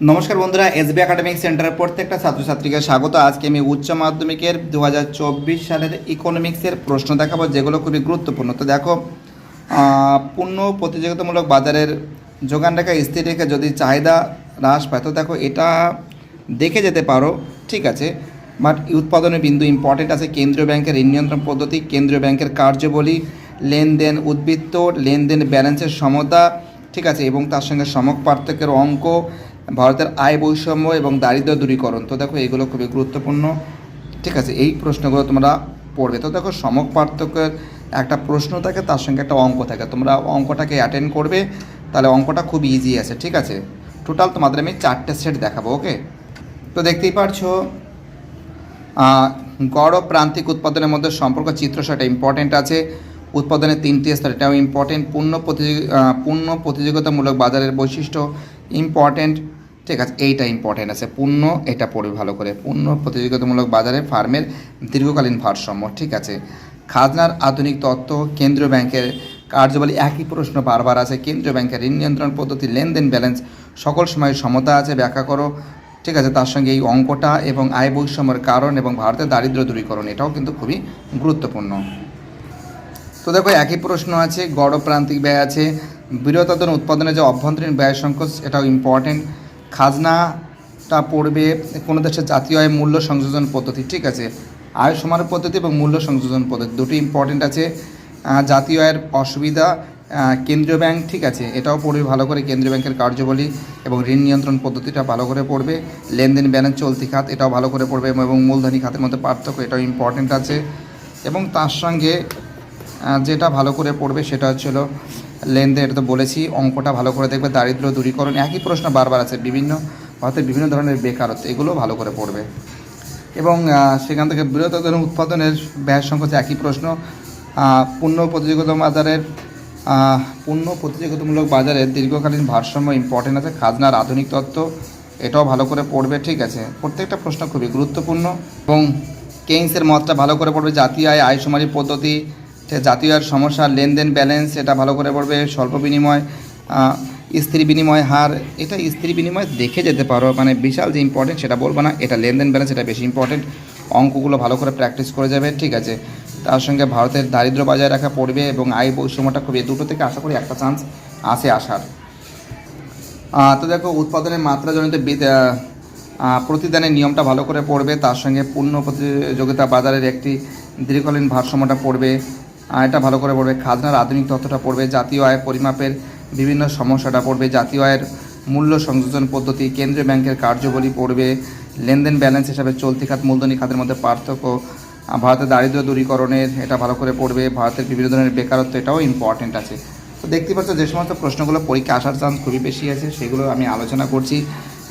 নমস্কার বন্ধুরা, SB academic সেন্টারের প্রত্যেকটা ছাত্রছাত্রীকে স্বাগত। আজকে আমি উচ্চ মাধ্যমিকের দু হাজার চব্বিশ সালের ইকোনমিক্সের প্রশ্ন দেখাবো, যেগুলো খুবই গুরুত্বপূর্ণ। তো দেখো পূর্ণ প্রতিযোগিতামূলক বাজারের যোগান রেখা, স্থির রেখে যদি চাহিদা হ্রাস পায়, তো দেখো, এটা দেখে যেতে পারো, ঠিক আছে? বাট উৎপাদনের বিন্দু ইম্পর্টেন্ট আছে, কেন্দ্রীয় ব্যাংকের ঋণ নিয়ন্ত্রণ পদ্ধতি, কেন্দ্রীয় ব্যাংকের কার্যবলী, লেনদেন উদ্বৃত্ত, লেনদেন ব্যালেন্সের সমতা, ঠিক আছে? এবং তার সঙ্গে সমক পার্থক্যের অঙ্ক ভারতের আয় বৈষম্য এবং দারিদ্র দূরীকরণ। তো দেখো এগুলো খুবই গুরুত্বপূর্ণ। ঠিক আছে, এই প্রশ্নগুলো তোমরা পড়বে। তো দেখো, সমক পার্থক্যের একটা প্রশ্ন থাকে, তার সঙ্গে একটা অঙ্ক থাকে। তোমরা অঙ্কটাকে অ্যাটেন্ড করবে, তাহলে অঙ্কটা খুব ইজি আছে, ঠিক আছে? টোটাল তোমাদের আমি চারটে সেট দেখাবো ওকে তো দেখতেই পারছ গড় প্রান্তিক উৎপাদনের মধ্যে সম্পর্ক, চিত্র সেটা ইম্পর্টেন্ট আছে। উৎপাদনের তিনটি স্তর, এটাও ইম্পর্টেন্ট পূর্ণ প্রতিযোগি পূর্ণ প্রতিযোগিতামূলক বাজারের বৈশিষ্ট্য ইম্পর্টেন্ট ঠিক আছে, এইটা ইম্পর্টেন্ট আছে। পূর্ণ এটা পড়বে ভালো করে। পূর্ণ প্রতিযোগিতামূলক বাজারে ফার্মের দীর্ঘকালীন ভারসাম্য, ঠিক আছে? খাজনার আধুনিক তত্ত্ব, কেন্দ্রীয় ব্যাংকের কার্যবলী, একই প্রশ্ন বারবার আছে। কেন্দ্রীয় ব্যাংকের ঋণ নিয়ন্ত্রণ পদ্ধতি, লেনদেন ব্যালেন্স, সকল সময় সমতা আছে, ব্যাখ্যা করো। ঠিক আছে, তার সঙ্গে এই অঙ্কটা এবং আয় বৈষম্যের কারণ এবং ভারতের দারিদ্র দূরীকরণ, এটাও কিন্তু খুবই গুরুত্বপূর্ণ। তো দেখো, একই প্রশ্ন আছে গড় প্রান্তিক ব্যয় আছে। বৃহত্তম উৎপাদনের যে অভ্যন্তরীণ ব্যয় সংকোচ, এটাও ইম্পর্টেন্ট খাজনাটা পড়বে কোনো দেশের জাতীয় আয় মূল্য সংযোজন পদ্ধতি, ঠিক আছে? আয় সমান পদ্ধতি এবং মূল্য সংযোজন পদ্ধতি, দুটি ইম্পর্টেন্ট আছে। জাতীয় আয়ের অসুবিধা কেন্দ্রীয় ব্যাংক, ঠিক আছে? এটাও পড়বে ভালো করে কেন্দ্রীয় ব্যাংকের কার্যবলী এবং ঋণ নিয়ন্ত্রণ পদ্ধতিটা ভালো করে পড়বে। লেনদেন ব্যালেন্স, চলতি খাত, এটাও ভালো করে পড়বে এবং মূলধনী খাতের মধ্যে পার্থক্য এটাও ইম্পর্টেন্ট আছে। এবং তার সঙ্গে যেটা ভালো করে পড়বে সেটা হচ্ছিল লেনদেন এটা তো বলেছি, অঙ্কটা ভালো করে দেখবে, দারিদ্র্য দূরীকরণ, একই প্রশ্ন বারবার আছে, বিভিন্ন ভারতের বিভিন্ন ধরনের বেকারত্ব, এগুলো ভালো করে পড়বে। এবং সেখান থেকে বৃহত্তম উৎপাদনের ব্যয় সংকোচ একই প্রশ্ন পূর্ণ প্রতিযোগিতা বাজারের পূর্ণ প্রতিযোগিতামূলক বাজারের দীর্ঘকালীন ভারসাম্য ইম্পর্টেন্ট আছে, খাজনার আধুনিক তত্ত্ব, এটাও ভালো করে পড়বে, ঠিক আছে। প্রত্যেকটা প্রশ্ন খুবই গুরুত্বপূর্ণ এবং কেইন্সের মতটা ভালো করে পড়বে, জাতীয় আয় আয় আয়সুমারি পদ্ধতি আছে, জাতীয় আয়ের সমস্যা লেনদেন ব্যালেন্স এটা ভালো করে পড়বে স্বল্প বিনিময় স্থির বিনিময় হার এটা স্থির বিনিময় দেখে যেতে পারো। মানে বিশাল যে ইম্পর্টেন্ট সেটা বলব না এটা লেনদেন ব্যালেন্স এটা বেশি ইম্পর্টেন্ট অঙ্কগুলো ভালো করে প্র্যাকটিস করে যাবে ঠিক আছে? তার সঙ্গে ভারতের দারিদ্র্য বজায় রাখা পড়বে এবং আয় বৈষম্যটা খুবই দুটো থেকে আশা করি একটা চান্স আসে আসার। তো দেখো উৎপাদনের মাত্রাজনিত প্রতিদানের নিয়মটা ভালো করে পড়বে। তার সঙ্গে পূর্ণ প্রতিযোগিতা বাজারের একটি দীর্ঘকালীন ভারসাম্যটা পড়বে। আহ, এটা ভালো করে পড়বে খাজনার আধুনিক তথ্যটা পড়বে জাতীয় আয় পরিমাপের বিভিন্ন সমস্যাটা পড়বে জাতীয় আয়ের মূল্য সংযোজন পদ্ধতি কেন্দ্রীয় ব্যাংকের কার্যবলী পড়বে লেনদেন ব্যালেন্স হিসাবে চলতি খাত মূলধনী খাতের মধ্যে পার্থক্য ভারতের দারিদ্র্য দূরীকরণের এটা ভালো করে পড়বে ভারতের বিভিন্ন ধরনের বেকারত্ব এটাও ইম্পর্টেন্ট আছে। তো দেখতে পাচ্ছ যে সমস্ত প্রশ্নগুলো পরীক্ষা আসার চান্স খুবই বেশি আছে সেগুলো আমি আলোচনা করছি।